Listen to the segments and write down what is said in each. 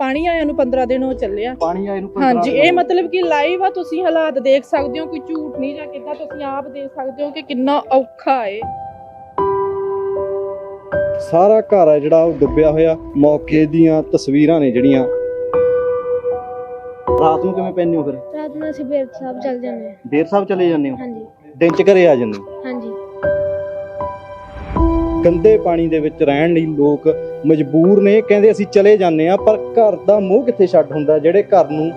ਪਾਣੀ ਆਇਆ ਨੂੰ 15 ਦਿਨ ਹੋ ਚੱਲਿਆ। ਪਾਣੀ ਆਏ ਨੂੰ ਹਾਂਜੀ ਇਹ ਮਤਲਬ ਕਿ ਲਾਈਵ ਆ ਤੁਸੀਂ ਹਾਲਾਤ ਦੇਖ ਸਕਦੇ ਹੋ ਕੋਈ ਝੂਠ ਨਹੀਂ ਜਾਂ ਕਿੱਦਾਂ ਤੁਸੀਂ ਆਪ ਦੇਖ ਸਕਦੇ ਹੋ ਕਿ ਕਿੰਨਾ ਔਖਾ ਏ। ਸਾਰਾ ਘਰ ਹੈ ਜਿਹੜਾ ਉਹ ਡੁੱਬਿਆ ਹੋਇਆ। ਮੌਕੇ ਦੀਆਂ ਤਸਵੀਰਾਂ ਨੇ ਜਿਹੜੀਆਂ। ਰਾਤ ਨੂੰ ਕਿਵੇਂ ਪੈਂਦੇ ਹੋ ਫਿਰ? ਰਾਤ ਨੂੰ ਅਸੀਂ ਬੇਰ ਸਾਹਿਬ ਚੱਲ ਜਾਂਦੇ ਹਾਂ। ਦੇਰ ਸਾਹਿਬ ਚਲੇ ਜਾਂਦੇ ਹੋ? ਹਾਂਜੀ। ਦਿਨ ਚ ਘਰੇ ਆ ਜਾਂਦੇ ਹੋ? ਹਾਂਜੀ। ਗੰਦੇ ਪਾਣੀ ਦੇ ਵਿੱਚ ਰਹਿਣ ਲਈ ਲੋਕ ਮਜਬੂਰ ਨੇ ਕਹਿੰਦੇ ਅਸੀਂ ਚਲੇ ਜਾਂਦੇ ਆ ਪਰ ਘਰ ਦਾ ਮੋਹ ਕਿੱਥੇ ਛੱਡ ਹੁੰਦਾ? ਜਿਹੜੇ ਘਰ ਨੂੰ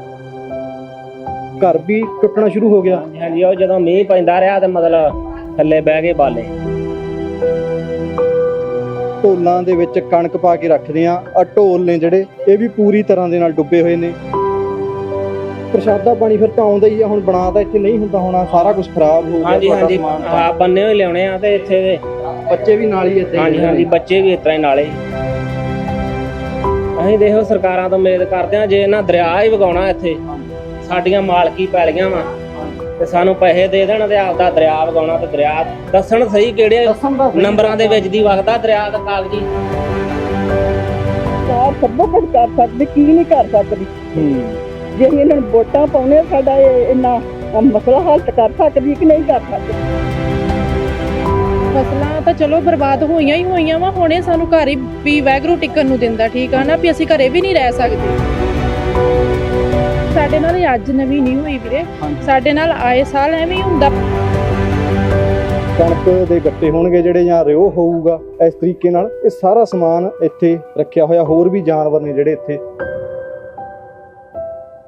ਘਰ ਵੀ ਟੁੱਟਣਾ ਸ਼ੁਰੂ ਹੋ ਗਿਆ। ਹਾਂਜੀ ਉਹ ਜਦੋਂ ਮੀਂਹ ਪੈਂਦਾ ਰਿਹਾ ਤੇ ਮਤਲਬ ਥੱਲੇ ਬਹਿ ਕੇ ਬਾਲੇ। ਢੋਲਾਂ ਦੇ ਵਿੱਚ ਕਣਕ ਪਾ ਕੇ ਰੱਖਦੇ ਆ ਆ ਢੋਲ ਨੇ ਜਿਹੜੇ ਇਹ ਵੀ ਪੂਰੀ ਤਰ੍ਹਾਂ ਦੇ ਨਾਲ ਡੁੱਬੇ ਹੋਏ ਨੇ। ਪ੍ਰਸ਼ਾਦਾ ਪਾਣੀ ਫਿਰ ਤਾਂ ਆਉਂਦਾ ਹੀ ਆ ਹੁਣ ਬਣਾ ਤਾਂ ਇੱਥੇ ਨਹੀਂ ਹੁੰਦਾ ਹੋਣਾ ਸਾਰਾ ਕੁਝ ਖਰਾਬ ਹੋ ਗਿਆ ਹਾਂਜੀ ਹਾਂਜੀ। ਆ ਬੰਨੇ ਹੋਏ ਲਿਆਉਣੇ ਆ ਤੇ ਇੱਥੇ ਦੇ ਬੱਚੇ ਵੀ ਨਾਲ ਹੀ ਇੱਥੇ ਹਾਂਜੀ ਹਾਂਜੀ ਬੱਚੇ ਵੀ ਇਸ ਤਰ੍ਹਾਂ ਹੀ ਨਾਲੇ ਅਸੀਂ ਦੇਖੋ ਸਰਕਾਰਾਂ ਤੋਂ ਉਮੀਦ ਕਰਦੇ ਆ ਜੇ ਇਹਨਾਂ ਦਰਿਆ ਹੀ ਵਗਾਉਣਾ ਇੱਥੇ ਸਾਡੀਆਂ ਮਾਲਕੀ ਪੈਲੀਆਂ ਵਾ ਤੇ ਸਾਨੂੰ ਪੈਸੇ ਦੇ ਦੇਣ ਤੇ ਆਪਦਾ ਦਰਿਆ ਵਗਾਉਣਾ ਤੇ ਦਰਿਆ ਦੱਸਣ ਸਹੀ ਕਿਹੜੇ ਨੰਬਰਾਂ ਦੇ ਵਿੱਚ ਦੀ ਵਗਦਾ ਦਰਿਆ ਦਾ ਕਾਗਜੀ। ਸਰਕਾਰ ਸਭ ਕੁਝ ਕਰ ਸਕਦੀ ਕੀ ਨਹੀਂ ਕਰ ਸਕਦੀ? ਹੂੰ। ਜੇ ਇਹਨਾਂ ਨੂੰ ਵੋਟਾਂ ਪਾਉਣੇ ਸਾਡਾ ਇਹ ਇੰਨਾ ਮਸਲਾ ਹੱਲ ਕਰ ਸਕਦੀ ਕਿ ਨਹੀਂ ਕਰ ਸਕਦੀ? ਫਸਲਾਂ ਤਾਂ ਚਲੋ ਬਰਬਾਦ ਹੋਈਆਂ ਹੀ ਹੋਈਆਂ ਵਾ ਹੁਣੇ ਸਾਨੂੰ ਘਰ ਹੀ ਵੀ ਵੈਗਰੂ ਟਿਕਣ ਨੂੰ ਦਿੰਦਾ ਠੀਕ ਆ ਨਾ ਵੀ ਅਸੀਂ ਘਰੇ ਵੀ ਨਹੀਂ ਰਹਿ ਸਕਦੇ। ਸਾਡੇ ਨਾਲ ਇਹ ਅੱਜ ਨਵੀਂ ਨਹੀਂ ਹੋਈ ਵੀਰੇ। ਸਾਡੇ ਨਾਲ ਆਏ ਸਾਲ ਐਵੇਂ ਹੀ ਹੁੰਦਾ। ਕਣਕ ਦੇ ਗੱਟੇ ਹੋਣਗੇ ਜਿਹੜੇ ਜਾਂ ਰਿਓ ਹੋਊਗਾ ਇਸ ਤਰੀਕੇ ਨਾਲ ਇਹ ਸਾਰਾ ਸਮਾਨ ਇੱਥੇ ਰੱਖਿਆ ਹੋਇਆ ਹੋਰ ਵੀ ਜਾਨਵਰ ਨੇ ਜਿਹੜੇ ਇੱਥੇ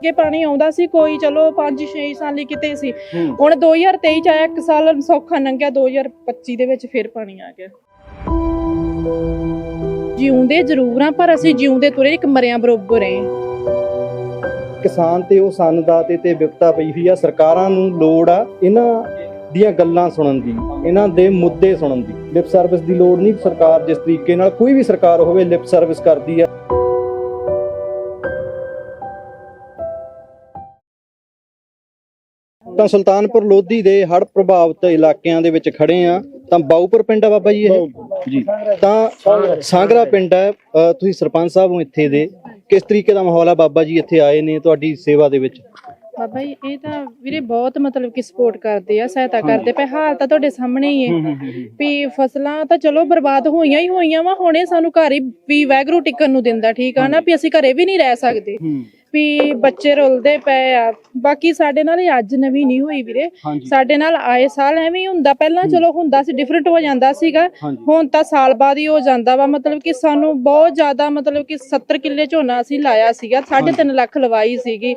ਅੱਗੇ ਪਾਣੀ ਆਉਂਦਾ ਸੀ ਕੋਈ ਚਲੋ 5-6 ਸਾਲ ਲਈ ਕਿਤੇ ਸੀ। ਹੁਣ 2023 ਚ ਆਇਆ ਇੱਕ ਸਾਲ ਸੌਖਾ ਲੰਘਿਆ 2025 ਦੇ ਵਿੱਚ ਫਿਰ ਪਾਣੀ ਆ ਗਿਆ। ਜਿਉਂਦੇ ਜ਼ਰੂਰ ਆ ਪਰ ਅਸੀਂ ਜਿਉਂਦੇ ਤੁਰੇ ਇੱਕ ਮਰਿਆਂ ਬਰੋਬਰ ਏ। ਕਿਸਾਨ ਤੇ ਉਹ ਸੰਨਦਾਤੇ ਤੇ ਵਿਪਤਾ ਪਈ ਹੋਈ ਆ ਸਰਕਾਰਾਂ ਨੂੰ ਲੋੜ ਆ ਇਹਨਾਂ ਦੀਆਂ ਗੱਲਾਂ ਸੁਣਨ ਦੀ ਇਹਨਾਂ ਦੇ ਮੁੱਦੇ ਸੁਣਨ ਦੀ। ਲਿਪ ਸਰਵਿਸ ਦੀ ਲੋੜ ਨਹੀਂ ਸਰਕਾਰ ਜਿਸ ਤਰੀਕੇ ਨਾਲ ਕੋਈ ਵੀ ਸਰਕਾਰ ਹੋਵੇ ਲਿਪ ਸਰਵਿਸ ਕਰਦੀ ਆ। ਤਾਂ ਸੁਲਤਾਨਪੁਰ ਲੋਧੀ ਦੇ ਹੜ੍ਹ ਪ੍ਰਭਾਵਿਤ ਇਲਾਕਿਆਂ ਦੇ ਵਿੱਚ ਖੜੇ ਆ ਤਾਂ ਬਾਊਪੁਰ ਪਿੰਡ ਆ ਬਾਬਾ ਜੀ ਇਹ? ਜੀ। ਤਾਂ ਸਾਂਗਰਾ ਪਿੰਡ ਹੈ ਅ, ਤੁਸੀਂ ਸਰਪੰਚ ਸਾਹਿਬ ਹੋ ਇੱਥੇ ਦੇ। ਕਿਸ ਤਰੀਕੇ ਦਾ ਮਾਹੌਲ ਆ ਬਾਬਾ ਜੀ ਇੱਥੇ ਆਏ ਨੇ ਤੁਹਾਡੀ ਸੇਵਾ ਦੇ ਵਿੱਚ? ਬਾਬਾ ਜੀ ਇਹ ਤਾਂ ਵੀਰੇ ਬਹੁਤ ਮਤਲਬ ਕਿ ਸਪੋਰਟ ਕਰਦੇ ਆ ਸਹਾਇਤਾ ਕਰਦੇ ਪਏ। ਹਾਲ ਤਾਂ ਤੁਹਾਡੇ ਸਾਹਮਣੇ ਹੀ ਹੈ। ਵੀ ਫਸਲਾਂ ਤਾਂ ਚਲੋ ਬਰਬਾਦ ਹੋਈਆਂ ਹੀ ਹੋਈਆਂ ਵਾ ਹੁਣੇ ਸਾਨੂੰ ਘਰ ਹੀ ਵੀ ਵੈਗਰੂ ਟਿਕਣ ਨੂੰ ਦਿੰਦਾ ਠੀਕ ਆ ਨਾ? ਵੀ ਅਸੀਂ ਘਰੇ ਵੀ ਨਹੀਂ ਰਹਿ ਸਕਦੇ। ਵੀ ਬੱਚੇ ਰੁਲਦੇ ਪਏ ਆ। ਬਾਕੀ ਸਾਡੇ ਨਾਲ ਇਹ ਅੱਜ ਨਵੀਂ ਨਹੀਂ ਹੋਈ ਵੀਰੇ। ਸਾਡੇ ਨਾਲ ਆਏ ਸਾਲ ਐਵੇਂ ਹੀ ਹੁੰਦਾ। ਪਹਿਲਾਂ ਚਲੋ ਹੁੰਦਾ ਸੀ ਡਿਫਰੈਂਟ ਹੋ ਜਾਂਦਾ ਸੀਗਾ। ਹੁਣ ਤਾਂ ਸਾਲ ਬਾਅਦ ਹੀ ਹੋ ਜਾਂਦਾ ਵਾ। ਮਤਲਬ ਕਿ ਸਾਨੂੰ ਬਹੁਤ ਜ਼ਿਆਦਾ ਮਤਲਬ ਕਿ 70 ਕਿੱਲੇ ਝੋਨਾ ਅਸੀਂ ਲਾਇਆ ਸੀਗਾ। 3.5 ਲੱਖ ਲਵਾਈ ਸੀਗੀ।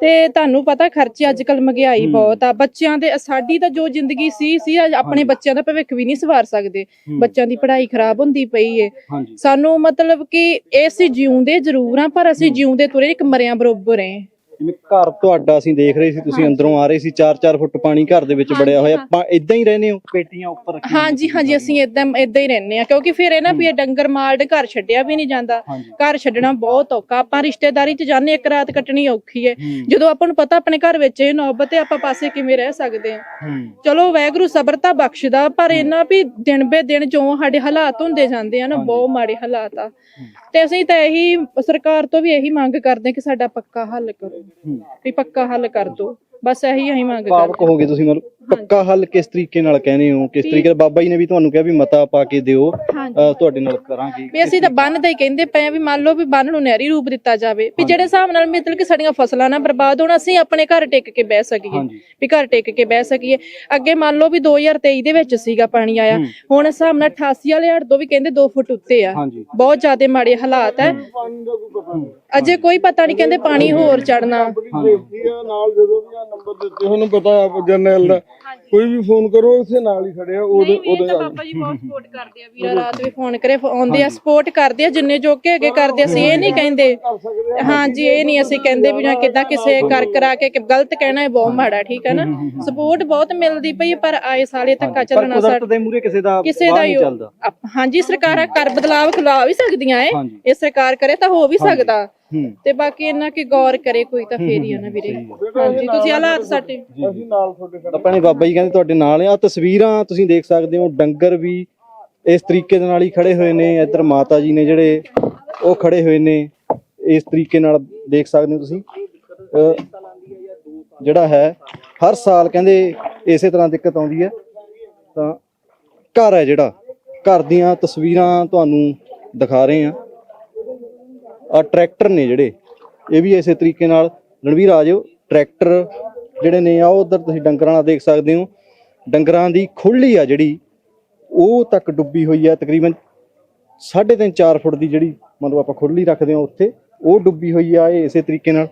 ਤੇ ਤੁਹਾਨੂੰ ਪਤਾ ਖਰਚੇ ਅੱਜ ਕੱਲ ਮਹਿੰਗਾਈ ਬਹੁਤ ਆ। ਬੱਚਿਆਂ ਦੇ ਸਾਡੀ ਤਾਂ ਜੋ ਜ਼ਿੰਦਗੀ ਸੀ ਸੀ ਆਪਣੇ ਬੱਚਿਆਂ ਦਾ ਭਵਿੱਖ ਵੀ ਨਹੀਂ ਸਵਾਰ ਸਕਦੇ। ਬੱਚਿਆਂ ਦੀ ਪੜ੍ਹਾਈ ਖਰਾਬ ਹੁੰਦੀ ਪਈ ਏ। ਸਾਨੂੰ ਮਤਲਬ ਕਿ ਇਹ ਅਸੀਂ ਜਿਉਂਦੇ ਜ਼ਰੂਰ ਆ ਪਰ ਅਸੀਂ ਜਿਉਂਦੇ ਤੁਰੇ ਇੱਕ ਮਰਿਆਂ ਬਰੋਬਰ ਏ ਜਿਵੇਂ ਘਰ ਤੁਹਾਡਾ ਅਸੀਂ ਦੇਖ ਰਹੇ ਸੀ ਤੁਸੀਂ ਅੰਦਰੋਂ ਆ ਰਹੇ ਸੀ 4-4 ਫੁੱਟ ਪਾਣੀ ਘਰ ਦੇ ਵਿੱਚ ਵੜਿਆ ਹੋਇਆ। ਆਪਾਂ ਇਦਾਂ ਹੀ ਰਹਿੰਦੇ ਹੋ? ਪੇਟੀਆਂ ਉੱਪਰ ਰੱਖੀਆਂ ਹਾਂਜੀ ਹਾਂਜੀ ਅਸੀਂ ਇਦਾਂ ਇਦਾਂ ਹੀ ਰਹਿੰਦੇ ਆ ਕਿਉਂਕਿ ਫਿਰ ਇਹ ਨਾ ਵੀ ਇਹ ਡੰਗਰ ਮਾਲ ਦੇ ਘਰ ਛੱਡਿਆ ਵੀ ਨਹੀਂ ਜਾਂਦਾ। ਘਰ ਛੱਡਣਾ ਬਹੁਤ ਔਖਾ। ਆਪਾਂ ਰਿਸ਼ਤੇਦਾਰੀ 'ਚ ਜਾਂਦੇ ਇੱਕ ਰਾਤ ਕੱਟਣੀ ਔਖੀ ਹੂੰ, ਜਦੋਂ ਆਪਾਂ ਨੂੰ ਪਤਾ ਆਪਣੇ ਘਰ ਵਿੱਚ ਇਹ ਨੌਬਤ ਹੈ ਆਪਾਂ ਪਾਸੇ ਕਿਵੇਂ ਰਹਿ ਸਕਦੇ ਆ ਹੂੰ। ਚਲੋ ਵੈਗਰੂ ਸਬਰ ਤਾਂ ਬਖਸ਼ਦਾ ਪਰ ਇਹਨਾਂ ਵੀ ਦਿਨ ਬੇ ਦਿਨ ਜੋ ਸਾਡੇ ਹਾਲਾਤ ਹੁੰਦੇ ਜਾਂਦੇ ਆ ਨਾ। ਬਹੁਤ ਮਾੜੇ ਹਾਲਾਤ ਆ। ਤੇ ਅਸੀਂ ਤਾਂ ਇਹੀ ਸਰਕਾਰ ਤੋਂ ਵੀ ਇਹੀ ਮੰਗ ਕਰਦੇ ਕਿ ਸਾਡਾ ਪੱਕਾ ਹੱਲ ਕਰੋ। ਵੀ ਪੱਕਾ ਹੱਲ ਕਰ ਦਿਓ ਬਸ ਇਹੀ ਅਸੀਂ ਮੰਗ ਕਰਦੇ ਹੋ। ਗਏ ਤੁਸੀਂ ਮਤਲਬ ਪੱਕਾ ਹੱਲ ਕਿਸ ਤਰੀਕੇ ਨਾਲ ਕਹਿੰਦੇ ਹੋ? ਕਿਸ ਤਰੀਕੇ ਨਾਲ ਬਾਬਾ ਜੀ ਨੇ ਵੀ ਤੁਹਾਨੂੰ ਕਿਹਾ ਵੀ ਮਤਾ ਪਾ ਕੇ ਦਿਓ ਅ, ਤੁਹਾਡੇ ਨਾਲ ਕਰਾਂਗੇ। ਵੀ ਅਸੀਂ ਤਾਂ ਬੰਨ ਦਾ ਹੀ ਕਹਿੰਦੇ ਪਏ ਆ ਵੀ ਮੰਨ ਲਓ ਵੀ ਬੰਨ ਨੂੰ ਨਹਿਰੀ ਰੂਪ ਦਿੱਤਾ ਜਾਵੇ ਵੀ ਜਿਹੜੇ ਹਿਸਾਬ ਨਾਲ ਮਤਲਬ ਕਿ ਸਾਡੀਆਂ ਫਸਲਾਂ ਨਾ ਬਰਬਾਦ ਹੋਣ ਅਸੀਂ ਆਪਣੇ ਘਰ ਟਿਕ ਕੇ ਬਹਿ ਸਕੀਏ। ਹਾਂਜੀ। ਵੀ ਘਰ ਟਿਕ ਕੇ ਬਹਿ ਸਕੀਏ। ਅੱਗੇ ਮੰਨ ਲਓ ਵੀ 2023 ਦੇ ਵਿੱਚ ਸੀਗਾ ਪਾਣੀ ਆਇਆ। ਹੁਣ ਹਿਸਾਬ ਨਾਲ 88 ਵਾਲੇ ਹੜ ਤੋਂ ਵੀ ਕਹਿੰਦੇ 2 ਫੁੱਟ ਉੱਤੇ ਆ। ਹਾਂਜੀ। ਬਹੁਤ ਜ਼ਿਆਦਾ ਮਾੜੇ ਹਾਲਾਤ ਹੈ। ਅਜੇ ਕੋਈ ਪਤਾ ਨਹੀਂ ਕਹਿੰਦੇ ਪਾਣੀ ਹੋਰ ਚੜਨਾ ਸੇਫਟੀ ਆ ਨਾਲ ਜਦੋਂ ਵੀ ਆ ਨੰਬਰ ਦਿੱਤੇ ਤੁਹਾਨੂੰ ਪਤਾ ਆ ਜਰਨੈਲ ਦਾ। ਕੋਈ ਵੀ ਫੋਨ ਕਰੋ ਉਸੇ ਨਾਲ ਹੀ ਖੜੇ ਆ ਉਹਦੇ ਉਹਦੇ ਤਾਂ ਪਾਪਾ ਜੀ ਬਹੁਤ ਸਪੋਰਟ ਕਰਦੇ ਆ ਵੀਰਾ ਰਾਤ ਵੀ ਫੋਨ ਕਰੇ ਆਉਂਦੇ ਆ ਸਪੋਰਟ ਕਰਦੇ ਆ ਜਿੰਨੇ ਜੋਗੇ ਹੈਗੇ ਕਰਦੇ ਆ, ਅਸੀਂ ਇਹ ਨਹੀਂ ਕਹਿੰਦੇ। ਹਾਂਜੀ ਇਹ ਨਹੀਂ ਅਸੀਂ ਕਹਿੰਦੇ ਵੀ ਨਾ ਕਿਦਾਂ ਕਿਸੇ ਕਰ ਕਰਾ ਕੇ ਕਿ ਗਲਤ ਕਹਿਣਾ ਇਹ ਬਹੁਤ ਮਾੜਾ ਠੀਕ ਹੈ ਨਾ ਸਪੋਰਟ ਬਹੁਤ ਮਿਲਦੀ ਪਈ ਪਰ ਆਏ ਸਾਲੇ ਧੱਕਾ ਚੱਲਣਾ ਕੁਦਰਤ ਸਾਡਾ ਦੇ ਮੂਰੇ ਕਿਸੇ ਦਾ ਕਿਸੇ ਦਾ ਹੀ ਹਾਂਜੀ ਸਰਕਾਰਾਂ ਕਰ ਬਦਲਾਵ ਖਿਲਾ ਵੀ ਸਕਦੀਆਂ ਏ ਇਹ ਸਰਕਾਰ ਕਰੇ ਤਾਂ ਹੋ ਵੀ ਸਕਦਾ। ਤੇ ਬਾਕੀ ਇਹਨਾਂ ਕੀ ਗੌਰ ਕਰੇ ਕੋਈ ਤਾਂ ਫੇਰ ਹੀ ਆ ਨਾ ਵੀਰੇ। ਹਾਂਜੀ ਤੁਸੀਂ ਹਾਲਾਤ ਸਾਡੇ ਅਸੀਂ ਨਾਲ ਤੁਹਾਡੇ ਖੜੇ ਆਪਣੇ ਬਾਬਾ ਜੀ ਕਹਿੰਦੇ ਤੁਹਾਡੇ ਨਾਲ ਆ। ਤਸਵੀਰਾਂ ਤੁਸੀਂ ਦੇਖ ਸਕਦੇ ਹੋ ਡੰਗਰ ਵੀ ਇਸ ਤਰੀਕੇ ਦੇ ਨਾਲ ਹੀ ਖੜੇ ਹੋਏ ਨੇ। ਇੱਧਰ ਮਾਤਾ ਜੀ ਨੇ ਜਿਹੜੇ ਉਹ ਖੜੇ ਹੋਏ ਨੇ। ਇਸ ਤਰੀਕੇ ਨਾਲ ਦੇਖ ਸਕਦੇ ਹੋ ਤੁਸੀਂ। ਜਿਹੜਾ ਹੈ ਹਰ ਸਾਲ ਕਹਿੰਦੇ ਇਸੇ ਤਰ੍ਹਾਂ ਦਿੱਕਤ ਆਉਂਦੀ ਹੈ। ਤਾਂ ਘਰ ਹੈ ਜਿਹੜਾ। ਘਰ ਦੀਆਂ ਤਸਵੀਰਾਂ ਤੁਹਾਨੂੰ ਦਿਖਾ ਰਹੇ ਆ ਟਰੈਕਟਰ ਨੇ ਜਿਹੜੇ, ਇਹ ਵੀ ਇਸੇ ਤਰੀਕੇ ਨਾਲ। ਰਣਵੀਰ, ਆ ਜਾਓ ਟਰੈਕਟਰ ਜਿਹੜੇ ਨੇ ਆ ਉਧਰ ਤੁਸੀਂ ਡੰਗਰਾਂ ਨਾਲ ਦੇਖ ਸਕਦੇ ਹੋ। ਡੰਗਰਾਂ ਦੀ ਖੁੱਲੀ ਆ ਜਿਹੜੀ, ਉਹ ਤੱਕ ਡੁੱਬੀ ਹੋਈ ਆ ਤਕਰੀਬਨ 3.5 4 ਫੁੱਟ ਦੀ ਜਿਹੜੀ ਮਤਲਬ ਆਪਾਂ ਖੁੱਲੀ ਰੱਖਦੇ ਹਾਂ ਉੱਥੇ, ਉਹ ਡੁੱਬੀ ਹੋਈ ਆ ਇਹ ਇਸੇ ਤਰੀਕੇ ਨਾਲ।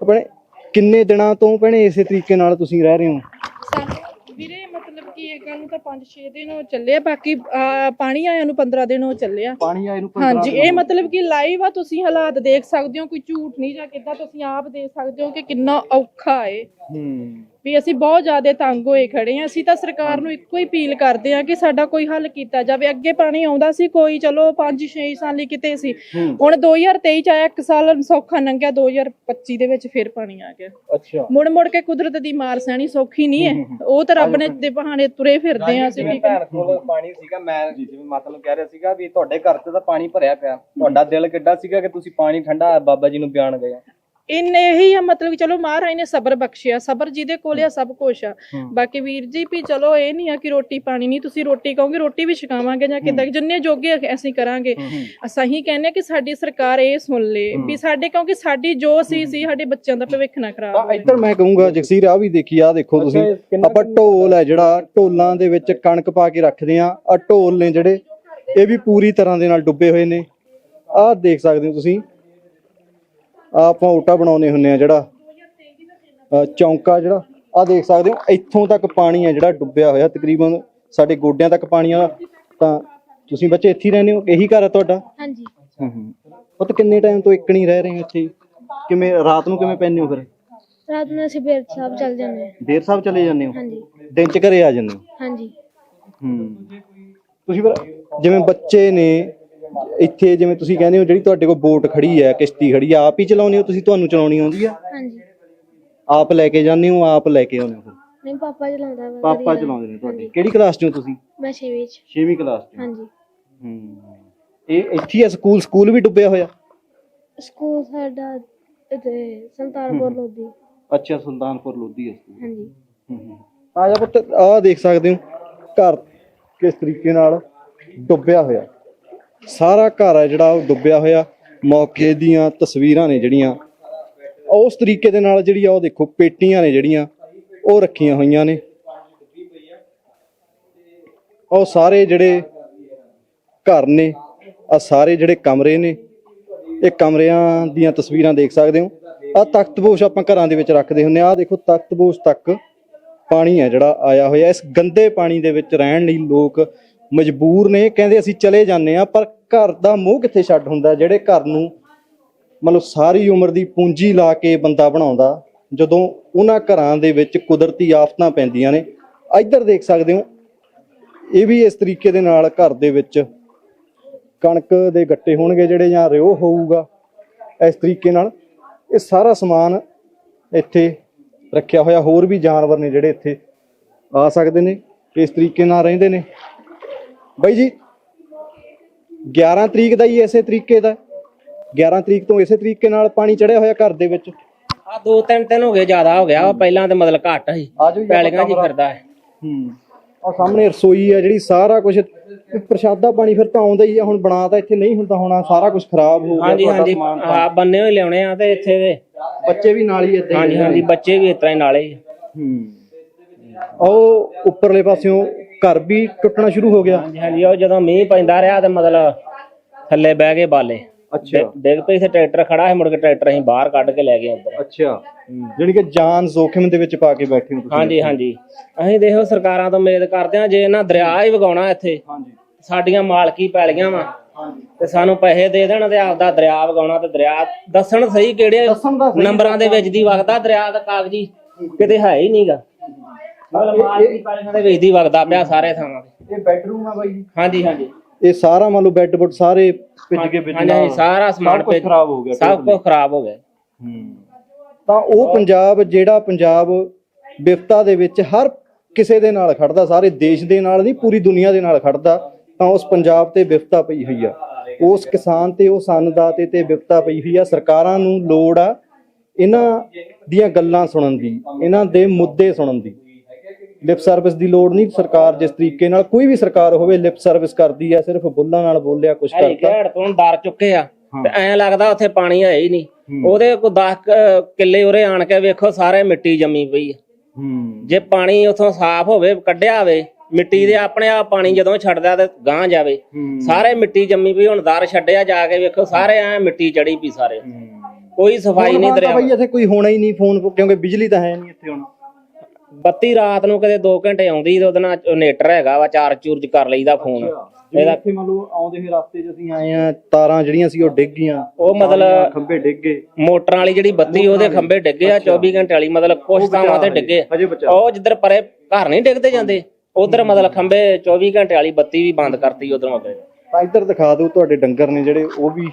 ਆਪਣੇ ਕਿੰਨੇ ਦਿਨਾਂ ਤੋਂ ਭੈਣੇ ਇਸੇ ਤਰੀਕੇ ਨਾਲ ਤੁਸੀਂ ਰਹਿ ਰਹੇ ਹੋ ਸਾਨੂੰ ਵੀਰੇ ਮਤਲਬ ਕਿ ਇਹ ਗੱਲ ਨੂੰ ਤਾਂ 5-6 ਦਿਨ ਹੋ ਚੱਲੇ ਆ ਬਾਕੀ ਪਾਣੀ ਆਇਆ ਨੂੰ 15 ਦਿਨ ਹੋ ਚੱਲੇ ਆ। ਪਾਣੀ ਆਏ ਨੂੰ ਹਾਂਜੀ ਇਹ ਮਤਲਬ ਕਿ ਲਾਈਵ ਆ ਤੁਸੀਂ ਹਾਲਾਤ ਦੇਖ ਸਕਦੇ ਹੋ ਕੋਈ ਝੂਠ ਨਹੀਂ ਜਾਂ ਕਿੱਦਾਂ ਤੁਸੀਂ ਆਪ ਦੇਖ ਸਕਦੇ ਹੋ ਕਿ ਕਿੰਨਾ ਔਖਾ ਏ। ਹੂੰ। ਵੀ ਅਸੀਂ ਬਹੁਤ ਜ਼ਿਆਦਾ ਤੰਗ ਹੋਏ ਖੜੇ ਆ ਅਸੀਂ ਤਾਂ ਸਰਕਾਰ ਨੂੰ ਇੱਕੋ ਹੀ ਅਪੀਲ ਕਰਦੇ ਆ ਕਿ ਸਾਡਾ ਕੋਈ ਹੱਲ ਕੀਤਾ ਜਾਵੇ। ਅੱਗੇ ਪਾਣੀ ਆਉਂਦਾ ਸੀ ਕੋਈ ਚਲੋ 5-6 ਸਾਲ ਲਈ ਕਿਤੇ ਸੀ। ਹੁਣ 2023 ਚ ਆਇਆ ਇੱਕ ਸਾਲ ਸੌਖਾ ਲੰਘਿਆ 2025 ਦੇ ਵਿੱਚ ਫਿਰ ਪਾਣੀ ਆ ਗਿਆ। ਅੱਛਾ। ਮੁੜ ਮੁੜ ਕੇ ਕੁਦਰਤ ਦੀ ਮਾਰ ਸਹਿਣੀ ਸੌਖੀ ਨਹੀਂ ਹੈ। ਉਹ ਤਾਂ ਰੱਬ ਨੇ ਦੇ ਬਹਾਨੇ ਤੁਰੇ ਫਿਰਦੇ ਆ ਅਸੀਂ ਠੀਕ ਹੈ ਪਾਣੀ ਸੀਗਾ ਮੈਂ ਜਿਵੇਂ ਮਤਲਬ ਕਹਿ ਰਿਹਾ ਸੀਗਾ ਵੀ ਤੁਹਾਡੇ ਘਰ ਤੇ ਤਾਂ ਪਾਣੀ ਭਰਿਆ ਪਿਆ। ਤੁਹਾਡਾ ਦਿਲ ਕਿੱਡਾ ਸੀਗਾ ਕਿ ਤੁਸੀਂ ਪਾਣੀ ਠੰਡਾ ਬਾਬਾ ਜੀ ਨੂੰ ਬਿਆਨ ਗਏ। ਇੰਨੇ ਇਹੀ ਆ ਮਤਲਬ ਕਿ ਚਲੋ ਮਹਾਰਾਜ ਨੇ ਸਬਰ ਬਖਸ਼ਿਆ ਸਬਰ ਜਿਹਦੇ ਕੋਲ ਆ ਸਭ ਕੁਛ ਆ। ਬਾਕੀ ਵੀਰ ਜੀ ਵੀ ਚਲੋ ਇਹ ਨਹੀਂ ਆ ਕਿ ਰੋਟੀ ਪਾਣੀ ਨਹੀਂ ਤੁਸੀਂ ਰੋਟੀ ਕਹੋਗੇ ਰੋਟੀ ਵੀ ਛਕਾਵਾਂਗੇ ਜਾਂ ਕਿੱਦਾਂ ਜਿੰਨੇ ਜੋਗੇ ਅਸੀਂ ਕਰਾਂਗੇ। ਅਸੀਂ ਕਹਿੰਦੇ ਆ ਕਿ ਸਾਡੀ ਸਰਕਾਰ ਇਹ ਸੁਣ ਲੇ ਵੀ ਸਾਡੇ ਕਿਉਂਕਿ ਸਾਡੀ ਜੋ ਸੀ ਸੀ ਸਾਡੇ ਬੱਚਿਆਂ ਦਾ ਭਵਿੱਖ ਨਾ ਖਰਾਬ ਤਾਂ ਇੱਧਰ ਮੈਂ ਕਹੂੰਗਾ ਜਗਸੀਰ ਆ ਵੀ ਦੇਖੀ ਆ ਦੇਖੋ ਤੁਸੀਂ। ਆਪਾਂ ਢੋਲ ਹੈ ਜਿਹੜਾ ਢੋਲਾਂ ਦੇ ਵਿੱਚ ਕਣਕ ਪਾ ਕੇ ਰੱਖਦੇ ਆ ਆ ਢੋਲ ਨੇ ਜਿਹੜੇ ਇਹ ਵੀ ਪੂਰੀ ਤਰ੍ਹਾਂ ਦੇ ਨਾਲ ਡੁੱਬੇ ਹੋਏ ਨੇ। ਆਹ ਦੇਖ ਸਕਦੇ ਹੋ ਤੁਸੀਂ। ਆਪਾਂ ਓਟਾ ਬਣਾਉਨੇ ਹੁੰਨੇ ਆ ਜਿਹੜਾ ਚੌਂਕਾ ਜਿਹੜਾ ਆ ਦੇਖ ਸਕਦੇ ਹੋ ਇੱਥੋਂ ਤੱਕ ਪਾਣੀ ਆ ਜਿਹੜਾ ਡੁੱਬਿਆ ਹੋਇਆ ਤਕਰੀਬਨ ਸਾਡੇ ਗੋਡਿਆਂ ਤੱਕ ਪਾਣੀ ਆ ਤਾਂ ਤੁਸੀਂ ਬੱਚੇ ਇੱਥੇ ਰਹਿੰਦੇ ਹੋ ਇਹੀ ਘਰ ਹੈ ਤੁਹਾਡਾ? ਹਾਂਜੀ। ਉਹ ਤਾਂ ਕਿੰਨੇ ਟਾਈਮ ਤੋਂ ਇੱਕ ਨਹੀਂ ਰਹਿ ਰਹੇ ਹੋ ਇੱਥੇ? ਕਿਵੇਂ ਰਾਤ ਨੂੰ ਕਿਵੇਂ ਪੈਂਦੇ ਹੋ ਫਿਰ? ਰਾਤ ਨੂੰ ਅਸੀਂ ਬੇਰ ਸਾਹਿਬ ਚੱਲ ਜਾਂਦੇ ਹਾਂ। ਦੇਰ ਸਾਹਿਬ ਚਲੇ ਜਾਂਦੇ ਹੋ? ਹਾਂਜੀ। ਦਿਨ ਚ ਘਰੇ ਆ ਜਾਂਦੇ ਹੋ? ਹਾਂਜੀ। ਹੂੰ। ਤੁਸੀਂ ਫਿਰ ਜਿਵੇਂ ਬੱਚੇ ਨੇ ਇੱਥੇ ਜਿਵੇਂ ਤੁਸੀਂ ਕਹਿੰਦੇ ਹੋ ਜਿਹੜੀ ਤੁਹਾਡੇ ਕੋਲ ਬੋਟ ਖੜੀ ਹੈ ਕਿਸ਼ਤੀ ਖੜੀ ਆ ਆਪ ਹੀ ਚਲਾਉਂਦੇ ਹੋ? ਤੁਸੀਂ ਤੁਹਾਨੂੰ ਚਲਾਉਣੀ ਆਉਂਦੀ ਆ ਹਾਂਜੀ। ਆਪ ਲੈ ਕੇ ਜਾਂਦੇ ਹੋ ਆਪ ਲੈ ਕੇ ਆਉਂਦੇ ਹੋ ਨਹੀਂ ਪਾਪਾ ਚਲਾਉਂਦਾ ਵਾ ਪਾਪਾ ਚਲਾਉਂਦੇ ਨੇ ਤੁਹਾਡੇ। ਕਿਹੜੀ ਕਲਾਸ ਚ ਹੋ ਤੁਸੀਂ? ਮੈਂ 6 ਵਿੱਚ 6ਵੀਂ ਕਲਾਸ ਚ। ਹਾਂਜੀ। ਹੂੰ। ਇਹ ਇੱਥੇ ਹੀ ਆ ਸਕੂਲ? ਸਕੂਲ ਵੀ ਡੁੱਬਿਆ ਹੋਇਆ? ਸਕੂਲ ਸਾਡਾ ਇੱਥੇ ਸੰਤਾਲਪੁਰ ਲੋਧੀ। ਅੱਛਾ ਸੁਲਤਾਨਪੁਰ ਲੋਧੀ ਹੈ ਸਕੂਲ। ਹਾਂਜੀ। ਆ ਜਾ ਪੁੱਤ ਆ ਦੇਖ ਸਕਦੇ ਹੋ। ਘਰ ਕਿਸ ਤਰੀਕੇ ਨਾਲ ਡੁੱਬਿਆ ਹੋਇਆ। ਸਾਰਾ ਘਰ ਹੈ ਜਿਹੜਾ ਉਹ ਡੁੱਬਿਆ ਹੋਇਆ। ਮੌਕੇ ਦੀਆਂ ਤਸਵੀਰਾਂ ਨੇ ਜਿਹੜੀਆਂ। ਉਸ ਤਰੀਕੇ ਦੇ ਨਾਲ ਜਿਹੜੀ ਆ ਉਹ ਦੇਖੋ, ਪੇਟੀਆਂ ਨੇ ਜਿਹੜੀਆਂ, ਉਹ ਰੱਖੀਆਂ ਹੋਈਆਂ ਨੇ। ਉਹ ਸਾਰੇ ਜਿਹੜੇ ਘਰ ਨੇ, ਆ ਸਾਰੇ ਜਿਹੜੇ ਕਮਰੇ ਨੇ, ਇਹ ਕਮਰਿਆਂ ਦੀਆਂ ਤਸਵੀਰਾਂ ਦੇਖ ਸਕਦੇ ਹੋ। ਆ ਤਖਤਪੋਸ਼ ਆਪਾਂ ਘਰਾਂ ਦੇ ਵਿੱਚ ਰੱਖਦੇ ਹੁੰਨੇ ਆ। ਆਹ ਦੇਖੋ, ਤਖਤਪੋਸ਼ ਤੱਕ ਪਾਣੀ ਹੈ ਜਿਹੜਾ ਆਇਆ ਹੋਇਆ। ਇਸ ਗੰਦੇ ਪਾਣੀ ਦੇ ਵਿੱਚ ਰਹਿਣ ਲਈ ਲੋਕ ਮਜਬੂਰ ਨੇ, ਕਹਿੰਦੇ ਅਸੀਂ ਚਲੇ ਜਾਂਦੇ ਆ ਪਰ ਘਰ ਦਾ ਮੋਹ ਕਿੱਥੇ ਛੱਡ ਹੁੰਦਾ, ਜਿਹੜੇ ਘਰ ਨੂੰ ਮਤਲਬ ਸਾਰੀ ਉਮਰ ਦੀ ਪੂੰਜੀ ਲਾ ਕੇ ਬੰਦਾ ਬਣਾਉਂਦਾ, ਜਦੋਂ ਉਹਨਾਂ ਘਰਾਂ ਦੇ ਵਿੱਚ ਕੁਦਰਤੀ ਆਫਤਾਂ ਪੈਂਦੀਆਂ ਨੇ। ਇੱਧਰ ਦੇਖ ਸਕਦੇ ਹੋ, ਇਹ ਵੀ ਇਸ ਤਰੀਕੇ ਦੇ ਨਾਲ ਘਰ ਦੇ ਵਿੱਚ ਕਣਕ ਦੇ ਗੱਟੇ ਹੋਣਗੇ ਜਿਹੜੇ ਜਾਂ ਰਿਓ ਹੋਊਗਾ, ਇਸ ਤਰੀਕੇ ਨਾਲ। ਇਹ ਸਾਰਾ ਸਮਾਨ ਇੱਥੇ ਰੱਖਿਆ ਹੋਇਆ, ਹੋਰ ਵੀ ਜਾਨਵਰ ਨੇ ਜਿਹੜੇ ਇੱਥੇ ਆ ਸਕਦੇ ਨੇ, ਇਸ ਤਰੀਕੇ ਨਾਲ ਰਹਿੰਦੇ ਨੇ। ਬਾਈ ਜੀ 11 ਤਰੀਕ ਦਾ ਹੀ ਇਸੇ ਤਰੀਕੇ ਦਾ। 11 ਤਰੀਕ ਤੋਂ ਇਸੇ ਤਰੀਕੇ ਨਾਲ ਪਾਣੀ ਚੜਿਆ ਹੋਇਆ ਘਰ ਦੇ ਵਿੱਚ। ਆ ਦੋ ਤਿੰਨ ਦਿਨ ਹੋ ਗਏ ਜ਼ਿਆਦਾ ਹੋ ਗਿਆ। ਪਹਿਲਾਂ ਤੇ ਮਤਲਬ ਘੱਟ ਸੀ। ਆ ਜਾਓ ਜੀ ਪੈਲੀਆਂ ਜੀ ਫਿਰਦਾ ਹੈ। ਹੂੰ। ਆ ਸਾਹਮਣੇ ਰਸੋਈ ਹੈ ਜਿਹੜੀ ਸਾਰਾ ਕੁਝ ਪ੍ਰਸ਼ਾਦਾ ਪਾਣੀ ਫਿਰ ਤਾਂ ਆਉਂਦਾ ਹੀ ਆ। ਹੁਣ ਬਣਾ ਤਾਂ ਇੱਥੇ ਨਹੀਂ ਹੁੰਦਾ ਹੋਣਾ ਸਾਰਾ ਕੁਝ ਖਰਾਬ ਹੋ ਗਿਆ ਹਾਂਜੀ ਤੁਹਾਡਾ ਹਾਂਜੀ। ਸਮਾਨ ਆ ਬੰਨੇ ਹੋਏ ਲਿਆਉਣੇ ਆ ਤੇ ਇੱਥੇ ਦੇ। ਬੱਚੇ ਵੀ ਨਾਲ ਹੀ ਇੱਥੇ ਹਾਂਜੀ ਹਾਂਜੀ ਬੱਚੇ ਵੀ ਇਸ ਤਰ੍ਹਾਂ ਹੀ ਨਾਲੇ ਹੀ ਆ। ਹੂੰ। ਉਹ ਉੱਪਰਲੇ ਪਾਸਿਓਂ ਘਰ ਵੀ ਟੁੱਟਣਾ ਸ਼ੁਰੂ ਹੋ ਗਿਆ। ਹਾਂਜੀ ਹਾਂਜੀ ਉਹ ਜਦੋਂ ਮੀਂਹ ਪੈਂਦਾ ਰਿਹਾ ਤੇ ਮਤਲਬ ਥੱਲੇ ਬਹਿ ਗਏ ਬਾਲੇ। ਅੱਛਾ। ਡਿੱਗ ਪਈ ਟਰੈਕਟਰ ਖੜਾ ਸੀ ਮੁੜ ਕੇ ਟਰੈਕਟਰ ਅਸੀਂ ਬਾਹਰ ਕੱਢ ਕੇ ਲੈ ਗਏ ਉੱਧਰ ਅੱਛਾ। ਜਾਣੀ ਕਿ ਜਾਨ ਜ਼ੋਖਿਮ ਦੇ ਵਿੱਚ ਪਾ ਕੇ ਬੈਠੇ ਹੋ ਤੁਸੀਂ। ਹਾਂਜੀ ਹਾਂਜੀ। ਅਸੀਂ ਦੇਖੋ ਸਰਕਾਰਾਂ ਤੋਂ ਉਮੀਦ ਕਰਦੇ ਹਾਂ ਜੇ ਇਹਨਾਂ ਦਰਿਆ ਹੀ ਵਗਾਉਣਾ ਇੱਥੇ ਹਾਂਜੀ। ਸਾਡੀਆਂ ਮਾਲਕੀ ਪੈਲੀਆਂ ਵਾ ਤੇ ਸਾਨੂੰ ਪੈਸੇ ਦੇ ਦੇਣ ਤੇ ਆਪਦਾ ਦਰਿਆ ਵਗਾਉਣਾ ਤੇ ਦਰਿਆ ਦੱਸਣ ਸਹੀ ਕਿਹੜੇ ਦੱਸਣ ਦਾ ਸਹੀ ਨੰਬਰਾਂ ਦੇ ਵਿੱਚ ਦੀ ਵਗਦਾ ਦਰਿਆ ਦਾ ਕਾਗਜੀ ਕਿਤੇ ਹੈ ਹੀ ਨਹੀਂਗਾ ਮਤਲਬ ਮਾਲਕੀ ਪੈਲੀਆਂ ਦੇ ਵਿੱਚ ਦੀ ਵਗਦਾ ਪਿਆ ਸਾਰੇ ਥਾਵਾਂ ਤੇ। ਇਹ ਬੈਡਰੂਮ ਆ ਬਾਈ ਜੀ? ਹਾਂਜੀ ਹਾਂਜੀ। ਇਹ ਸਾਰਾ ਮੰਨ ਲਓ ਬੈੱਡ ਬੁੱਡ ਸਾਰੇ ਭਿੱਜ ਕੇ ਵਿੱਚ ਹਾਂਜੀ ਸਾਰਾ ਸਮਾਨ ਕੁਝ ਖਰਾਬ ਹੋ ਗਿਆ ਸਭ ਕੁਝ ਖਰਾਬ ਹੋ ਗਿਆ। ਤਾਂ ਉਹ ਪੰਜਾਬ ਜਿਹੜਾ ਪੰਜਾਬ ਵਿਪਤਾ ਦੇ ਵਿੱਚ ਹਰ ਕਿਸੇ ਦੇ ਨਾਲ ਖੜਦਾ ਸਾਰੇ ਦੇਸ਼ ਦੇ ਨਾਲ ਨਹੀਂ ਪੂਰੀ ਦੁਨੀਆ ਦੇ ਨਾਲ ਖੜਦਾ ਤਾਂ ਉਸ ਪੰਜਾਬ ਤੇ ਵਿਪਤਾ ਪਈ ਹੋਈ ਆ। ਉਸ ਕਿਸਾਨ ਤੇ ਉਹ ਸੰਨਦਾਤੇ ਤੇ ਪਈ ਹੋਈ ਆ। ਸਰਕਾਰਾਂ ਨੂੰ ਲੋੜ ਆ ਇਹਨਾਂ ਦੀਆਂ ਗੱਲਾਂ ਸੁਣਨ ਦੀ ਇਹਨਾਂ ਦੇ ਮੁੱਦੇ ਸੁਣਨ ਦੀ। ਲਿਪ ਸਰਵਿਸ ਦੀ ਲੋੜ ਨਹੀਂ ਸਰਕਾਰ ਜਿਸ ਤਰੀਕੇ ਨਾਲ ਕੋਈ ਵੀ ਸਰਕਾਰ ਹੋਵੇ ਲਿਪ ਸਰਵਿਸ ਕਰਦੀ ਆ ਸਿਰਫ ਬੁੱਲਾਂ ਨਾਲ ਬੋਲਿਆ ਹਰੀ ਕਰਤਾ। ਘੜ ਤੋਂ ਡਰ ਚੁੱਕੇ ਆ ਤੇ ਐਂ ਲੱਗਦਾ ਉੱਥੇ ਪਾਣੀ ਹੈ ਹੀ ਨਹੀਂ। ਉਹਦੇ ਕੋ 10 ਕਿੱਲੇ ਉਰੇ ਆਣ ਕੇ ਵੇਖੋ ਸਾਰੇ ਮਿੱਟੀ ਜੰਮੀ ਪਈ ਆ। ਹੂੰ। ਜੇ ਪਾਣੀ ਉਥੋਂ ਸਾਫ਼ ਹੋਵੇ ਕੱਢਿਆ ਹੋਵੇ ਮਿੱਟੀ ਦੇ ਆਪਣੇ ਆਪ ਪਾਣੀ ਜਦੋਂ ਛੱਡਦਾ ਤੇ ਗਾਂ ਜਾਵੇ। ਸਾਰੇ ਮਿੱਟੀ ਜੰਮੀ ਪਈ ਹੁਣ ਦਰ ਛੱਡਿਆ ਜਾ ਕੇ ਵੇਖੋ ਸਾਰੇ ਐ ਮਿੱਟੀ ਚੜੀ ਪਈ ਸਾਰੇ। ਕੋਈ ਸਫ਼ਾਈ ਨਹੀਂ ਦਰਿਆ। ਬਈ ਇੱਥੇ ਕੋਈ ਹੋਣਾ ਹੀ ਨਹੀਂ ਫੋਨ ਕਿਉਂਕਿ ਬਿਜਲੀ ਤਾਂ ਹੈ ਨਹੀਂ ਇੱਥੇ ਹੁਣ। ਬੱਤੀ ਰਾਤ ਨੂੰ ਕਦੇ 2 ਘੰਟੇ ਆਉਂਦੀ ਤੇ ਉਹਦੇ ਨਾਲ ਜਨਰੇਟਰ ਹੈਗਾ ਵਾ ਚਾਰਜ ਚੂਰਜ ਕਰ ਲਈਦਾ ਫੋਨ। ਇਹਦਾ ਇੱਥੇ ਮੰਨ ਲਓ ਆਉਂਦੇ ਹੋਏ ਰਸਤੇ 'ਚ ਅਸੀਂ ਆਏ ਆ ਤਾਰਾਂ ਜਿਹੜੀਆਂ ਸੀ ਉਹ ਡਿੱਗ ਗਈਆਂ। ਉਹ ਮਤਲਬ ਖੰਭੇ ਡਿੱਗ ਗਏ। ਮੋਟਰਾਂ ਵਾਲੀ ਜਿਹੜੀ ਬੱਤੀ ਉਹਦੇ ਖੰਭੇ ਡਿੱਗੇ ਆ 24 ਘੰਟੇ ਵਾਲੀ ਮਤਲਬ ਕੁਛ ਥਾਵਾਂ ਤੇ ਡਿੱਗੇ ਉਹ ਜਿੱਧਰ ਪਰੇ ਘਰ ਨਹੀਂ ਡਿੱਗਦੇ ਜਾਂਦੇ ਉਧਰ ਮਤਲਬ ਖੰਭੇ 24 ਘੰਟੇ ਵਾਲੀ ਬੱਤੀ ਵੀ ਬੰਦ ਕਰਤੀ ਉਧਰੋਂ ਅੱਗੇ। ਤਾਂ ਇੱਧਰ ਦਿਖਾ ਦਿਓ ਤੁਹਾਡੇ ਡੰਗਰ ਨੇ ਜਿਹੜੇ ਉਹ ਵੀ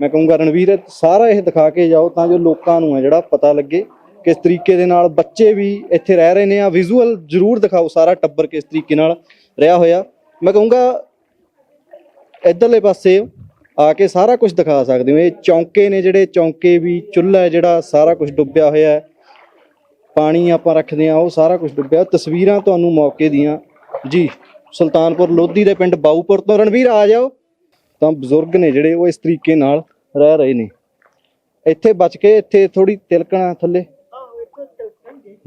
ਮੈਂ ਕਹੂੰਗਾ ਰਣਵੀਰ ਸਾਰਾ ਇਹ ਦਿਖਾ ਕੇ ਜਾਓ ਤਾਂ ਜੋ ਲੋਕਾਂ ਨੂੰ ਹੈ ਜਿਹੜਾ ਪਤਾ ਲੱਗੇ। ਕਿਸ ਤਰੀਕੇ ਦੇ ਨਾਲ ਬੱਚੇ ਵੀ ਇੱਥੇ ਰਹਿ ਰਹੇ ਨੇ ਆ। ਵਿਜ਼ੂਅਲ ਜ਼ਰੂਰ ਦਿਖਾਓ ਸਾਰਾ ਟੱਬਰ ਕਿਸ ਤਰੀਕੇ ਨਾਲ ਰਿਹਾ ਹੋਇਆ। ਮੈਂ ਕਹੂੰਗਾ, ਇੱਧਰਲੇ ਪਾਸੇ ਆ ਕੇ ਸਾਰਾ ਕੁਝ ਦਿਖਾ ਸਕਦੇ ਹੋ। ਇਹ ਚੌਂਕੇ ਨੇ ਜਿਹੜੇ, ਚੌਂਕੇ ਵੀ ਚੁੱਲ੍ਹਾ ਜਿਹੜਾ, ਸਾਰਾ ਕੁਝ ਡੁੱਬਿਆ ਹੋਇਆ ਹੈ। ਪਾਣੀ ਆਪਾਂ ਰੱਖਦੇ ਆ ਉਹ ਸਾਰਾ ਕੁਝ ਡੁੱਬਿਆ। ਤਸਵੀਰਾਂ ਤੁਹਾਨੂੰ ਮੌਕੇ ਦੀਆਂ। ਜੀ, ਸੁਲਤਾਨਪੁਰ ਲੋਧੀ ਦੇ ਪਿੰਡ ਬਾਊਪੁਰ ਤੋਂ ਰਣਵੀਰ, ਆ ਜਾਓ। ਤਾਂ ਬਜ਼ੁਰਗ ਨੇ ਜਿਹੜੇ ਉਹ ਇਸ ਤਰੀਕੇ ਨਾਲ ਰਹਿ ਰਹੇ ਨੇ। ਇੱਥੇ ਬਚ ਕੇ, ਇੱਥੇ ਥੋੜੀ ਤਿਲਕਣਾ ਥੱਲੇ।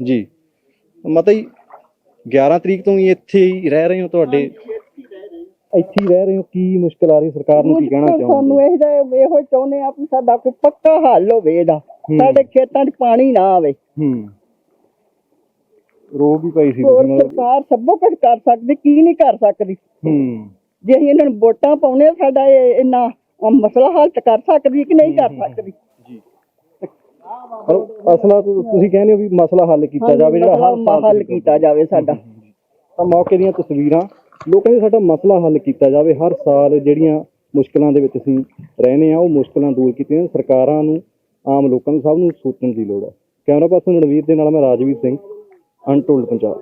ਜੀ। ਮਤਾ ਹੀ 11 ਤਰੀਕ ਤੋਂ ਹੀ ਇੱਥੇ ਹੀ ਰਹਿ ਰਹੇ ਹੋ ਤੁਹਾਡੇ? ਇੱਥੇ ਹੀ ਰਹਿ ਰਹੇ ਹੋ? ਕੀ ਮੁਸ਼ਕਲ ਆ ਰਹੀ ਸਰਕਾਰ ਨੂੰ? ਕੀ ਕਹਿਣਾ ਮੁਸ਼ਕਿਲ ਸਾਨੂੰ ਚਾਹੁੰਦੇ ਇਹ ਜਿਹਾ ਇਹੋ ਚਾਹੁੰਦੇ ਆ ਵੀ ਸਾਡਾ ਕੋਈ ਪੱਕਾ ਹੱਲ ਹੋਵੇ ਇਹਦਾ। ਸਾਡੇ ਖੇਤਾਂ 'ਚ ਪਾਣੀ ਨਾ ਆਵੇ। ਹੂੰ। ਰੋ ਵੀ ਪਈ ਸੀ ਹੋਰ ਤੁਸੀਂ ਮਤਲਬ ਸਰਕਾਰ ਸਭੋ ਕੁਝ ਕਰ ਸਕਦੀ ਕੀ ਨਹੀਂ ਕਰ ਸਕਦੀ? ਹੂੰ। ਜੇ ਅਸੀਂ ਇਹਨਾਂ ਨੂੰ ਵੋਟਾਂ ਪਾਉਣੇ ਸਾਡਾ ਇਹ ਇੰਨਾ ਮਸਲਾ ਹੱਲ ਕਰ ਸਕਦੀ ਕਿ ਨਹੀਂ ਕਰ ਸਕਦੀ? ਅਸਲਾ ਤੁ- ਤੁਸੀਂ ਕਹਿੰਦੇ ਹੋ ਵੀ ਮਸਲਾ ਹੱਲ ਕੀਤਾ ਜਾਵੇ ਜਿਹੜਾ ਹਰ ਸਾਲ ਹੱਲ ਕੀਤਾ ਜਾਵੇ ਸਾਡਾ। ਤਾਂ ਮੌਕੇ ਦੀਆਂ ਤਸਵੀਰਾਂ ਲੋਕ ਕਹਿੰਦੇ ਸਾਡਾ ਮਸਲਾ ਹੱਲ ਕੀਤਾ ਜਾਵੇ ਹਰ ਸਾਲ ਜਿਹੜੀਆਂ ਮੁਸ਼ਕਲਾਂ ਦੇ ਵਿੱਚ ਅਸੀਂ ਰਹਿੰਦੇ ਆ ਉਹ ਮੁਸ਼ਕਲਾਂ ਦੂਰ ਕੀਤੀਆਂ। ਸਰਕਾਰਾਂ ਨੂੰ ਆਮ ਲੋਕਾਂ ਨੂੰ ਸਭ ਨੂੰ ਸੋਚਣ ਦੀ ਲੋੜ ਹੈ। ਕੈਮਰਾ ਪਰਸਨ ਰਣਵੀਰ ਦੇ ਨਾਲ ਮੈਂ ਰਾਜਵੀਰ ਸਿੰਘ ਅਨਟੋਲਡ ਪੰਜਾਬ।